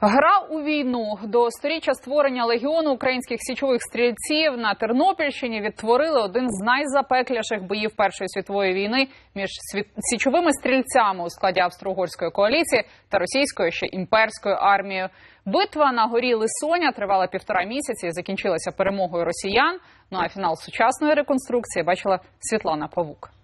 Гра у війну до сторіччя створення легіону українських січових стрільців на Тернопільщині відтворили один з найзапекліших боїв Першої світової війни між січовими стрільцями у складі австро-угорської коаліції та російською ще імперською армією. Битва на горі Лисоня тривала півтора місяці і закінчилася перемогою росіян. Ну а фінал сучасної реконструкції бачила Світлана Павук.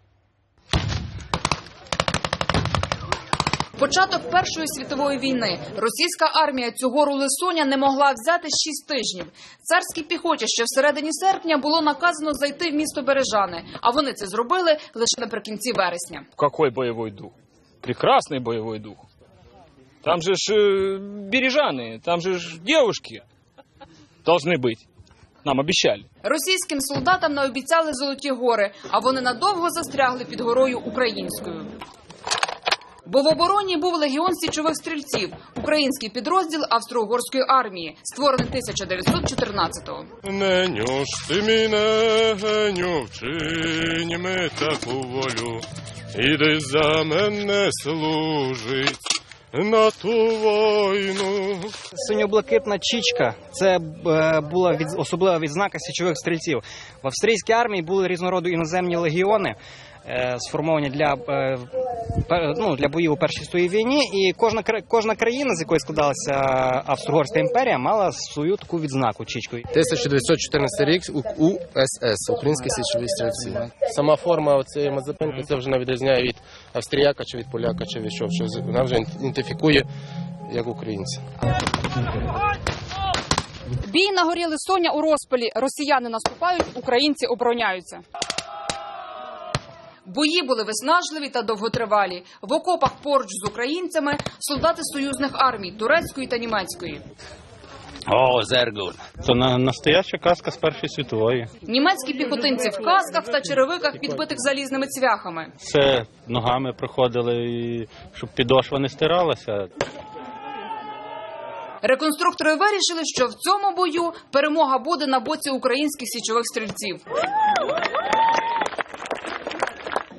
Початок Першої світової війни. Російська армія цю гору Лисоня не могла взяти шість тижнів. Царській піхоті ще всередині серпня було наказано зайти в місто Бережани, а вони це зробили лише наприкінці вересня. Какой боевой дух? Прекрасный боевой дух. Там же ж э, бережаны, там же ж девушки должны быть. Нам обещали. Російським солдатам наобіцяли золоті гори, а вони надовго застрягли під горою українською. Бо в обороні був легіон січових стрільців, український підрозділ австро-угорської армії, створений 1914-го. Не нюш ти мене, геню, вчиніми таку волю, іди за мене служить на ту війну. Синьо-блакитна чічка це е, була від, особлива відзнака січових стрільців. В австрійській армії були різного роду іноземні легіони, сформовані для, е, ну, для боїв у Першій світовій війні. І кожна, кожна країна, з якої складалася Австро-Угорська імперія, мала свою таку відзнаку чічку. 1914 рік у- УСС, Українські січові стрільці. Сама форма цієї мазепинки це вже не відрізняє від австріяка чи від поляка, чи від що. що з- Вона вже ідентифікує як українця. Бій на горі Лисоня у розпалі. Росіяни наступають, українці обороняються. Бої були виснажливі та довготривалі. В окопах поруч з українцями солдати союзних армій турецької та німецької. О, Зергун. Це на настояща казка з Першої світової. Німецькі піхотинці в касках та черевиках, підбитих залізними цвяхами. Це ногами проходили, і щоб підошва не стиралася. Реконструктори вирішили, що в цьому бою перемога буде на боці українських січових стрільців.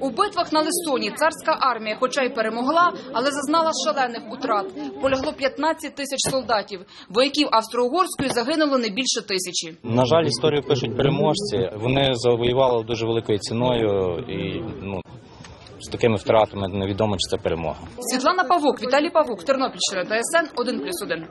У битвах на Лисоні царська армія, хоча й перемогла, але зазнала шалених утрат. Полягло 15 тисяч солдатів. Вояків австро-угорської загинуло не більше тисячі. На жаль, історію пишуть переможці. Вони завоювали дуже великою ціною і ну, з такими втратами невідомо, чи це перемога. Світлана Павук, Віталій Павук, Тернопільщина, ТСН 1+,1.